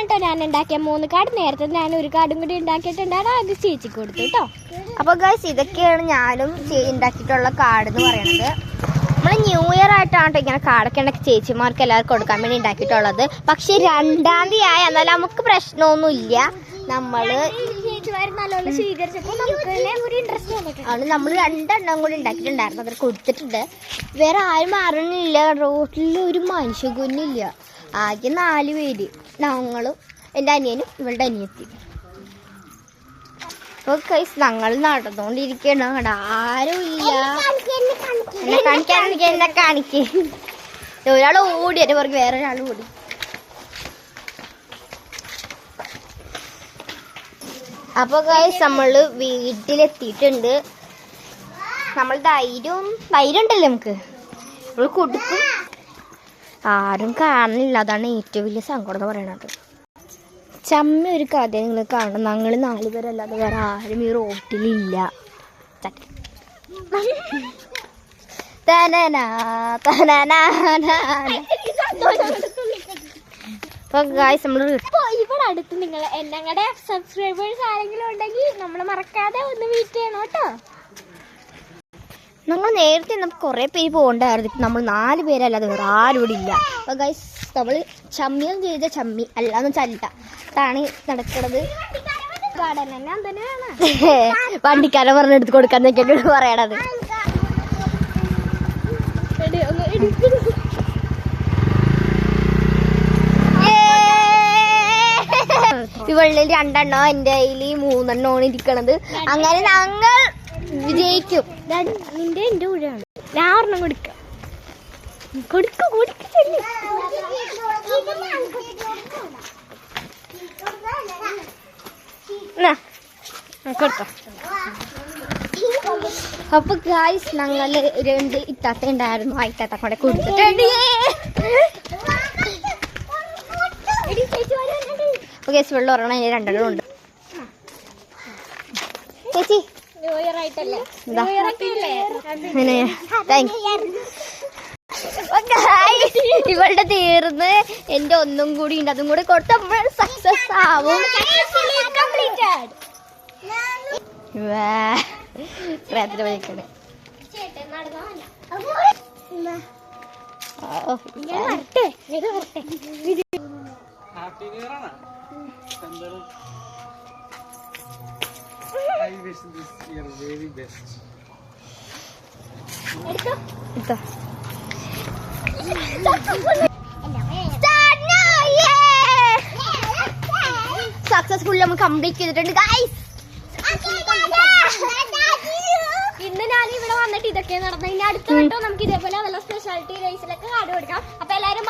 കേട്ടോ ഞാൻ ഉണ്ടാക്കിയ മൂന്ന് കാർഡ്. നേരത്തെ ഞാൻ ഒരു കാർഡും കൂടി ഉണ്ടാക്കിയിട്ടുണ്ടാണ് അത് ചേച്ചിക്ക് കൊടുത്തു കേട്ടോ. അപ്പോൾ ഗൈസ് ഇതൊക്കെയാണ് ഞാനും ഉണ്ടാക്കിയിട്ടുള്ള കാർഡ് എന്ന് പറയുന്നത് നമ്മൾ ന്യൂ ഇയർ ആയിട്ടാണ് ഇങ്ങനെ കാർഡൊക്കെ ഉണ്ടാക്കി ചേച്ചിമാർക്ക് എല്ലാവർക്കും കൊടുക്കാൻ വേണ്ടി ഉണ്ടാക്കിയിട്ടുള്ളത്. പക്ഷെ രണ്ടാം തീയതി ആയ എന്നാലും നമുക്ക് പ്രശ്നമൊന്നുമില്ല നമ്മൾ ആണ്. നമ്മൾ രണ്ടെണ്ണം കൂടി ഉണ്ടാക്കിയിട്ടുണ്ടായിരുന്നു. അവർ കൊടുത്തിട്ടുണ്ട്. വേറെ ആരും അറിഞ്ഞില്ല. റോട്ടിൽ ഒരു മനുഷ്യ കുഞ്ഞില്ല ആകെ നാല് പേര്. ഞങ്ങളും എന്റെ അനിയനും ഇവളുടെ അനിയത്തി. അപ്പോൾ കൈസ് ഞങ്ങൾ നടന്നുകൊണ്ടിരിക്കണം അവിടെ ആരും ഇല്ല. എന്നെ കാണിക്കാൻ എന്നെ കാണിക്കേ. ഒരാൾ ഓടി എന്റെ പുറകെ വേറെ ഒരാൾ ഓടി. അപ്പോൾ കൈസ് നമ്മൾ വീട്ടിലെത്തിയിട്ടുണ്ട്. നമ്മൾ ധൈര്യവും ധൈര്യം ഉണ്ടല്ലോ നമുക്ക്. നമ്മൾ കൊടുക്കും. ആരും കാണുന്നില്ല. അതാണ് ഏറ്റവും വലിയ സങ്കടം എന്ന് പറയുന്നത് ചമ്മ ഒരു കഥ നിങ്ങൾ കാണണം ഞങ്ങൾ നാല് പേരല്ലാതെ വേറെ ആരും ഈ റോട്ടിലില്ല ഇവിടെ അടുത്ത് നിങ്ങൾ ഞങ്ങളുടെ സബ്സ്ക്രൈബേഴ്സ് ആരെങ്കിലും ഉണ്ടെങ്കിൽ നമ്മൾ മറക്കാതെ ഒന്ന് മീറ്റ് ചെയ്യണം കേട്ടോ. നമ്മൾ നേരത്തെ നമുക്ക് കുറേ പേര് പോകണ്ടായിരുന്നു. നമ്മൾ നാല് പേരല്ലാതെ വേറെ ആരും ഇവിടെ ഇല്ല. അപ്പോൾ ഗൈസ് നമ്മൾ ചമ്മിയും ചെയ്ത ചമ്മി. അല്ലാന്ന് ചല്ല അതാണ് നടക്കുന്നത് വണ്ടിക്കാരൻ പറഞ്ഞെടുത്ത് കൊടുക്കാന്നൊക്കെയാണ് പറയണത് ഒന്ന് എടുത്ത് ഇവളിൽ രണ്ടെണ്ണോ എന്റെ കയ്യിൽ മൂന്നെണ്ണമാണ് ഇരിക്കണത്. അങ്ങനെ ഞങ്ങൾ വിജയിക്കും. നിന്റെ എന്റെ കൂടെയാണ്. ഞാൻ ഒരെണ്ണം കൊടുക്കാം. കൊടുക്ക കൊടുക്ക കൊടുത്തോ. അപ്പൊ ഗായ്സ് ഞങ്ങൾ രണ്ട് ഇത്താത്ത ഉണ്ടായിരുന്നു. ആ ഇത്താത്ത കൂടെ കൊടുത്തിട്ടുണ്ട് ഓക്കെ വെള്ളം ഉറങ്ങണം രണ്ടെണ്ണം ഉണ്ട്. ചേച്ചി ഇവളുടെ തീർന്ന് എന്റെ ഒന്നും കൂടി ഉണ്ട്. അതും കൂടി കൊടുത്ത സക്സസ് ആവും. ഹാപ്പി ന്യൂ ഇയർ ആണ്. എന്തായാലും wish this your very best. ഇതാ. സക്സസ്ഫുള്ളി നമ്മൾ കംപ്ലീറ്റ് ചെയ്തിട്ടുണ്ട് ഗൈസ് ഇന്ന് ഞാൻ ഇവിടെ വന്നിട്ട് ഇതൊക്കെ നടന്നു. ഇനി അടുത്ത വട്ടം നമുക്ക് ഇതേപോലെ നല്ല സ്പെഷ്യാലിറ്റി റൈസിലൊക്കെ കാട് കൊടുക്കാം അപ്പൊ എല്ലാവരും